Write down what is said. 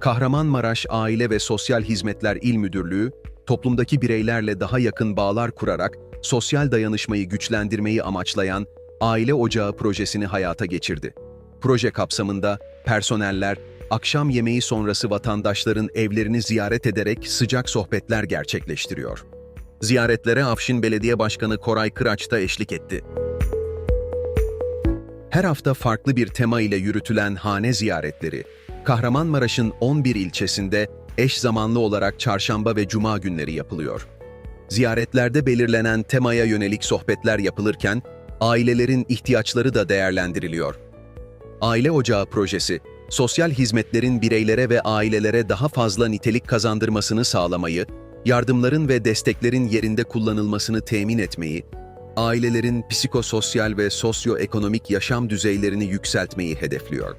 Kahramanmaraş Aile ve Sosyal Hizmetler İl Müdürlüğü, toplumdaki bireylerle daha yakın bağlar kurarak sosyal dayanışmayı güçlendirmeyi amaçlayan Aile Ocağı projesini hayata geçirdi. Proje kapsamında personeller, akşam yemeği sonrası vatandaşların evlerini ziyaret ederek sıcak sohbetler gerçekleştiriyor. Ziyaretlere Afşin Belediye Başkanı Koray Kıraç da eşlik etti. Her hafta farklı bir tema ile yürütülen hane ziyaretleri, Kahramanmaraş'ın 11 ilçesinde eş zamanlı olarak çarşamba ve cuma günleri yapılıyor. Ziyaretlerde belirlenen temaya yönelik sohbetler yapılırken, ailelerin ihtiyaçları da değerlendiriliyor. Aile Ocağı projesi, sosyal hizmetlerin bireylere ve ailelere daha fazla nitelik kazandırmasını sağlamayı, yardımların ve desteklerin yerinde kullanılmasını temin etmeyi, ailelerin psikososyal ve sosyoekonomik yaşam düzeylerini yükseltmeyi hedefliyor.